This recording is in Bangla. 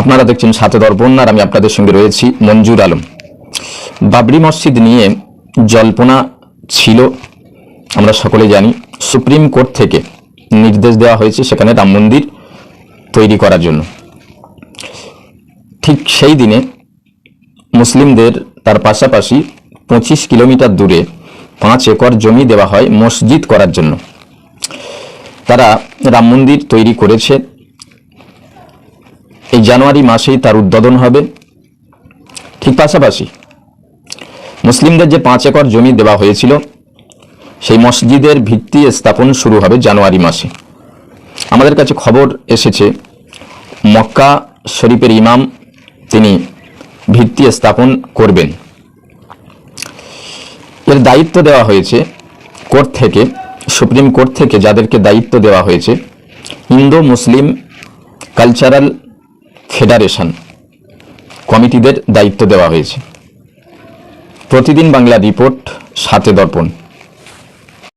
আপনারা দেখছেন সাথে দর্পণ আর আমি আপনাদের সঙ্গে রয়েছি মঞ্জুর আলম। বাবরি মসজিদ নিয়ে জল্পনা ছিল, আমরা সকলে জানি। সুপ্রিম কোর্ট থেকে নির্দেশ দেওয়া হয়েছে সেখানে রাম মন্দির তৈরি করার জন্য। ঠিক সেই দিনে মুসলিমদের তার পাশাপাশি পঁচিশ কিলোমিটার দূরে পাঁচ একর জমি দেওয়া হয় মসজিদ করার জন্য। তারা রাম মন্দির তৈরি করেছে। এই জানুয়ারি মাসেই তার উদ্বোধন হবে। ঠিক পাশাপাশি মুসলিমদের যে পাঁচ একর জমি দেওয়া হয়েছিল, সেই মসজিদের ভিত্তি স্থাপন শুরু হবে জানুয়ারি মাসে। আমাদের কাছে খবর এসেছে, মক্কা শরীফের ইমাম তিনি ভিত্তি স্থাপন করবেন। এর দায়িত্ব দেওয়া হয়েছে কোর্ট থেকে, সুপ্রিম কোর্ট থেকে যাদেরকে দায়িত্ব দেওয়া হয়েছে হিন্দু মুসলিম কালচারাল ফেডারেশন কমিটিদের দায়িত্ব দেওয়া হয়েছে। প্রতিদিন বাংলা রিপোর্ট সাথে দর্পণ।